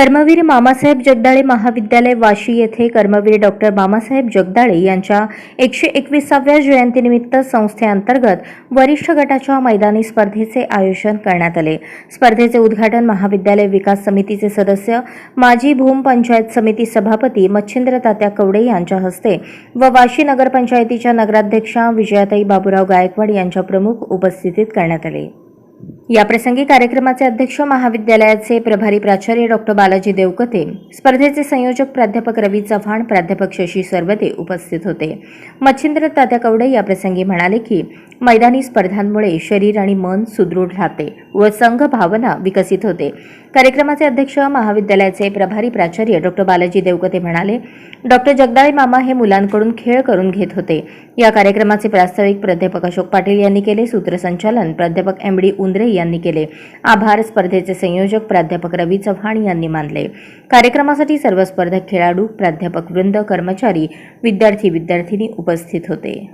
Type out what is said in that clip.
कर्मवीर मामासाहेब जगदाळे महाविद्यालय वाशी येथे कर्मवीर डॉक्टर बाबासाहेब जगदाळे यांच्या एकशे एकविसाव्या जयंतीनिमित्त संस्थेअंतर्गत वरिष्ठ गटाच्या मैदानी स्पर्धेचे आयोजन करण्यात आले. स्पर्धेचे उद्घाटन महाविद्यालय विकास समितीचे सदस्य माजी भूम पंचायत समिती सभापती मच्छिंद्र तात्या कवडे यांच्या हस्ते व वाशी नगरपंचायतीच्या नगराध्यक्षा विजयाताई बाबूराव गायकवाड यांच्या प्रमुख उपस्थितीत करण्यात आले. याप्रसंगी कार्यक्रमाचे अध्यक्ष महाविद्यालयाचे प्रभारी प्राचार्य डॉक्टर बालाजी देवकते स्पर्धेचे संयोजक प्राध्यापक रवी चव्हाण प्राध्यापक शशी सरवदे उपस्थित होते. मच्छिंद्र तात्या कवडे याप्रसंगी म्हणाले की मैदानी स्पर्धांमुळे शरीर आणि मन सुदृढ राहते. व संघ भावना विकसित होते. कार्यक्रमाचे अध्यक्ष महाविद्यालयाचे प्रभारी प्राचार्य डॉक्टर बालाजी देवकते म्हणाले डॉक्टर जगदाळे मामा हे मुलांकडून खेळ करून घेत होते. या कार्यक्रमाचे प्रास्ताविक प्राध्यापक अशोक पाटील यांनी केले सूत्रसंचालन प्राध्यापक एम डी उंद्रे यांनी केले. आभार स्पर्धेचे संयोजक प्राध्यापक रवी चव्हाण यांनी मानले. कार्यक्रमासाठी सर्व स्पर्धक खेळाडू प्राध्यापक वृंद कर्मचारी विद्यार्थी विद्यार्थिनी उपस्थित होते.